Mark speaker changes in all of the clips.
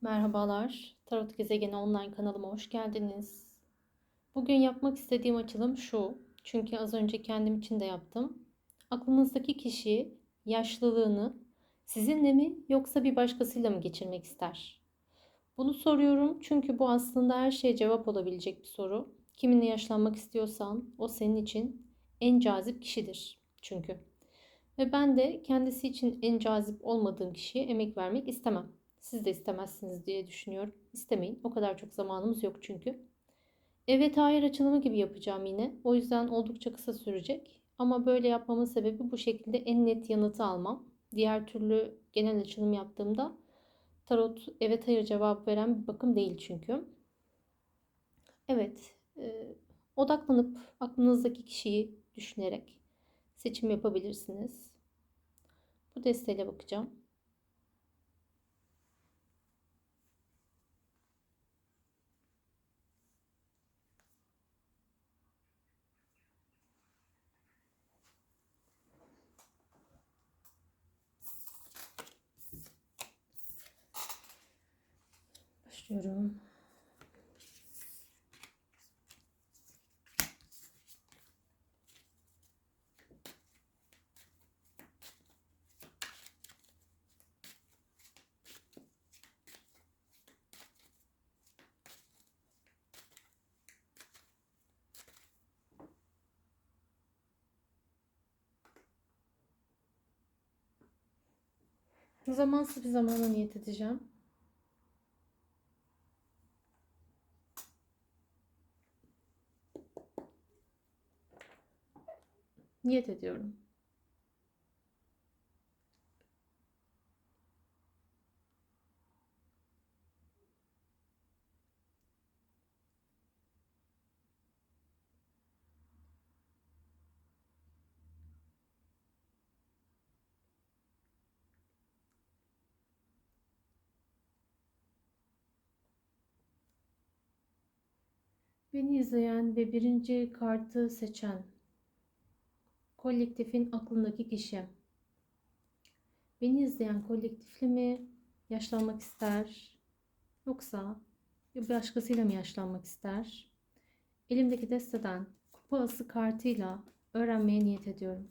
Speaker 1: Merhabalar, Tarot Gezegeni Online kanalıma hoş geldiniz. Bugün yapmak istediğim açılım şu. Çünkü az önce kendim için de yaptım. Aklınızdaki kişi yaşlılığını sizinle mi yoksa bir başkasıyla mı geçirmek ister? Bunu soruyorum çünkü bu aslında her şeye cevap olabilecek bir soru. Kiminle yaşlanmak istiyorsan o senin için en cazip kişidir çünkü. Ve ben de kendisi için en cazip olmadığım kişiye emek vermek istemem. Siz de istemezsiniz diye düşünüyorum. İstemeyin. O kadar çok zamanımız yok çünkü. Evet hayır açılımı gibi yapacağım yine. O yüzden oldukça kısa sürecek. Ama böyle yapmamın sebebi bu şekilde en net yanıtı almam. Diğer türlü genel açılım yaptığımda tarot evet hayır cevap veren bir bakım değil çünkü. Evet, e, odaklanıp aklınızdaki kişiyi düşünerek seçim yapabilirsiniz. Bu desteğiyle bakacağım. Başlıyorum. Zamansız bir zamana niyet edeceğim. Niyet ediyorum. Beni izleyen ve birinci kartı seçen kolektifin aklındaki kişi. Beni izleyen kolektifle mi yaşlanmak ister yoksa bir başkasıyla mı yaşlanmak ister? Elimdeki desteden kupa ası kartıyla öğrenmeye niyet ediyorum.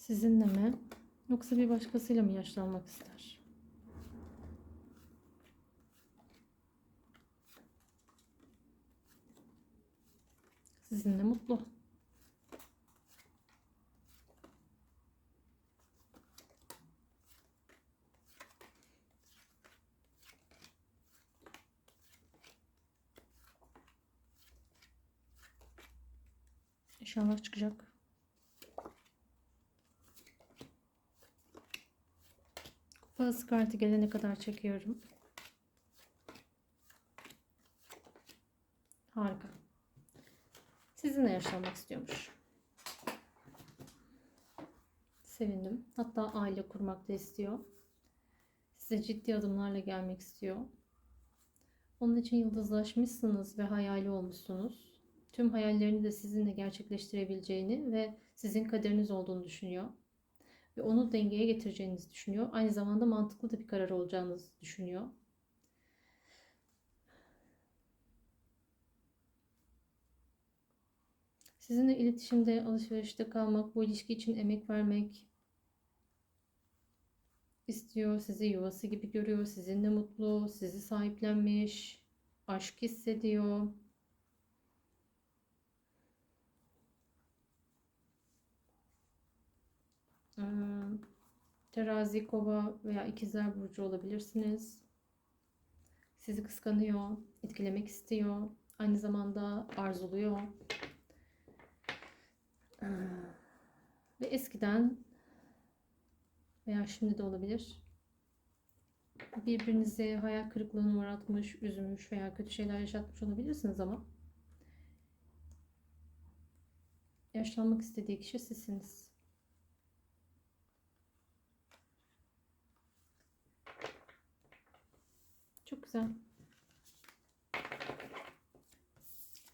Speaker 1: Sizinle mi? Yoksa bir başkasıyla mı yaşlanmak ister? Sizinle mutlu. İnşallah çıkacak. Kupası kartı gelene kadar çekiyorum. Harika. Sizinle yaşlanmak istiyormuş. Sevindim. Hatta aile kurmak da istiyor. Size ciddi adımlarla gelmek istiyor. Onun için yıldızlaşmışsınız ve hayali olmuşsunuz. Tüm hayallerini de sizinle gerçekleştirebileceğini ve sizin kaderiniz olduğunu düşünüyor ve onu dengeye getireceğinizi düşünüyor. Aynı zamanda mantıklı da bir karar olacağınızı düşünüyor. Sizinle iletişimde, alışverişte kalmak, bu ilişki için emek vermek istiyor. Sizi yuvası gibi görüyor. Sizinle mutlu, sizi sahiplenmiş, aşk hissediyor. Terazi, kova veya ikizler burcu olabilirsiniz. sizi kıskanıyor, etkilemek istiyor, aynı zamanda arzuluyor. Ee, Ve eskiden veya şimdi de olabilir. Birbirinize hayal kırıklığına uğratmış, üzmüş veya kötü şeyler yaşatmış olabilirsiniz ama yaşlanmak istediği kişi sizsiniz. Çok güzel.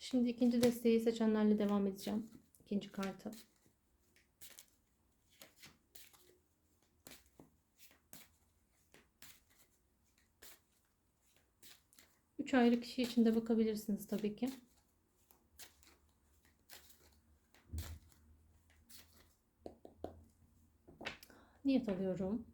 Speaker 1: Şimdi ikinci desteği seçenlerle devam edeceğim. İkinci kartı. Üç ayrı kişi için de bakabilirsiniz tabii ki. Niyet alıyorum.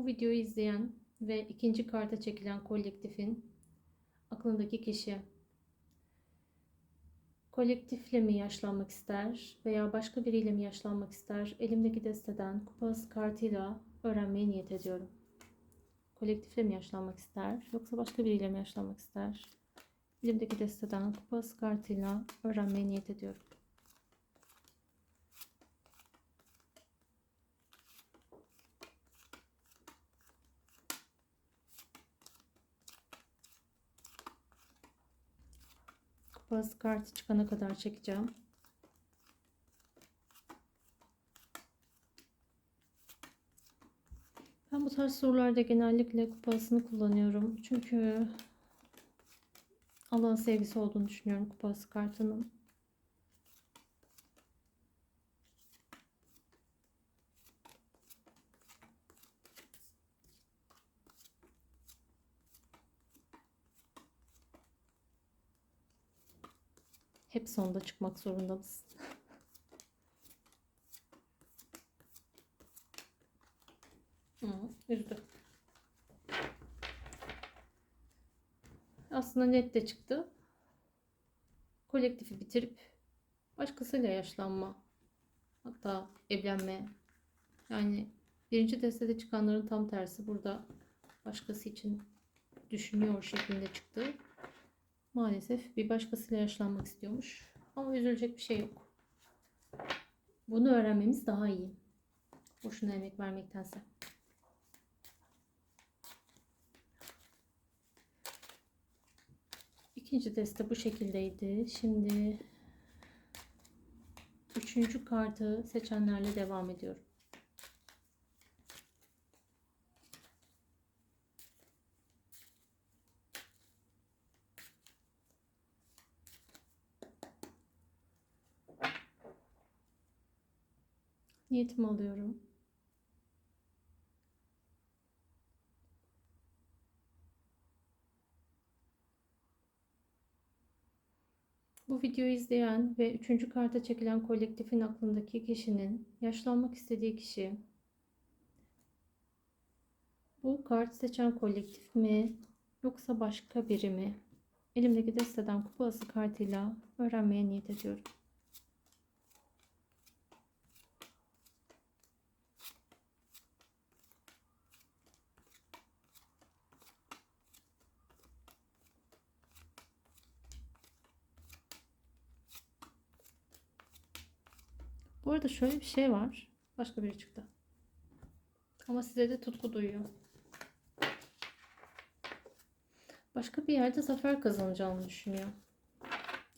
Speaker 1: Bu videoyu izleyen ve ikinci karta çekilen kolektifin aklındaki kişi kolektifle mi yaşlanmak ister veya başka biriyle mi yaşlanmak ister? Elimdeki desteden kupası kartıyla öğrenmeyi niyet ediyorum. Kolektifle mi yaşlanmak ister yoksa başka biriyle mi yaşlanmak ister? Elimdeki desteden kupası kartıyla öğrenmeyi niyet ediyorum. Kupası kartı çıkana kadar çekeceğim. Ben bu tarz sorularda genellikle kupasını kullanıyorum. Çünkü Allah'ın sevgisi olduğunu düşünüyorum kupası kartının. Hep sonda çıkmak zorunda mısın? Hı, üzdü. Aslında net de çıktı. Kolektifi bitirip başkasıyla yaşlanma. Hatta evlenme. Yani birinci destede çıkanların tam tersi burada başkası için düşünüyor şeklinde çıktı. Maalesef bir başkasıyla yaşlanmak istiyormuş. Ama üzülecek bir şey yok. Bunu öğrenmemiz daha iyi. Boşuna emek vermektense. İkinci deste bu şekildeydi. Şimdi üçüncü kartı seçenlerle devam ediyorum. Niyetimi alıyorum. Bu videoyu izleyen ve üçüncü karta çekilen kolektifin aklındaki kişinin yaşlanmak istediği kişi bu kart seçen kolektif mi yoksa başka biri mi? Elimdeki desteden kupa ası kartıyla öğrenmeye niyet ediyorum. Bu arada şöyle bir şey var. Başka biri çıktı. Ama size de tutku duyuyor. Başka bir yerde zafer kazanacağını düşünüyor.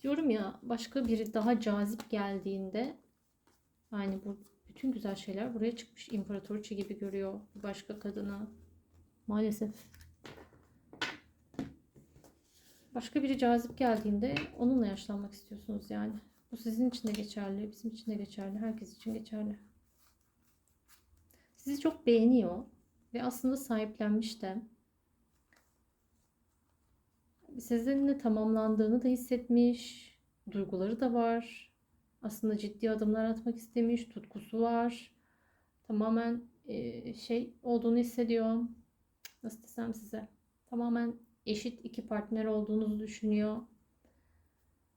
Speaker 1: Diyorum ya başka biri daha cazip geldiğinde yani bu bütün güzel şeyler buraya çıkmış. İmparatoriçe gibi görüyor başka kadını. Maalesef. Başka biri cazip geldiğinde onunla yaşlanmak istiyorsunuz yani. Bu sizin için de geçerli, bizim için de geçerli, herkes için geçerli. Sizi çok beğeniyor ve aslında sahiplenmiş de. Sizinle tamamlandığını da hissetmiş, duyguları da var. Aslında ciddi adımlar atmak istemiş, tutkusu var. Tamamen e, şey olduğunu hissediyor. Nasıl desem size? Tamamen eşit iki partner olduğunuzu düşünüyor.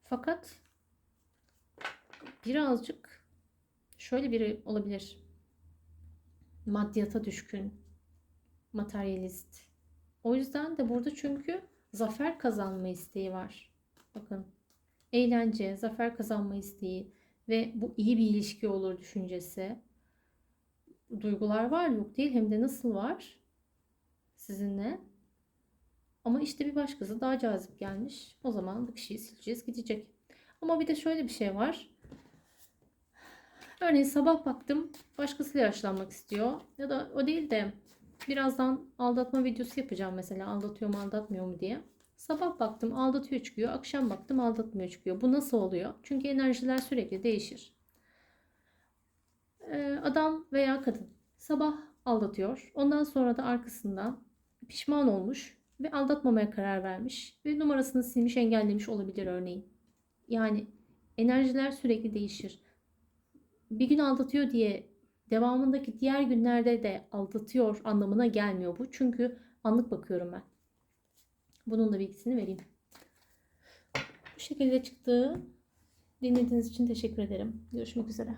Speaker 1: Fakat birazcık şöyle biri olabilir. Maddiyata düşkün, materyalist. O yüzden de burada çünkü zafer kazanma isteği var. Bakın eğlence, zafer kazanma isteği ve bu iyi bir ilişki olur düşüncesi. Duygular var yok değil hem de nasıl var sizinle. Ama işte bir başkası daha cazip gelmiş. O zaman bu kişiyi sileceğiz gidecek. Ama bir de şöyle bir şey var. Örneğin sabah baktım başkasıyla yaşlanmak istiyor. Ya da o değil de birazdan aldatma videosu yapacağım mesela aldatıyor mu aldatmıyor mu diye. Sabah baktım aldatıyor çıkıyor. Akşam baktım aldatmıyor çıkıyor. Bu nasıl oluyor? Çünkü enerjiler sürekli değişir. Ee, adam veya kadın sabah aldatıyor. Ondan sonra da arkasından pişman olmuş ve aldatmamaya karar vermiş ve numarasını silmiş engellemiş olabilir örneğin. Yani enerjiler sürekli değişir. Bir gün aldatıyor diye devamındaki diğer günlerde de aldatıyor anlamına gelmiyor bu. Çünkü anlık bakıyorum ben. Bunun da bilgisini vereyim. Bu şekilde çıktı. Dinlediğiniz için teşekkür ederim. Görüşmek üzere.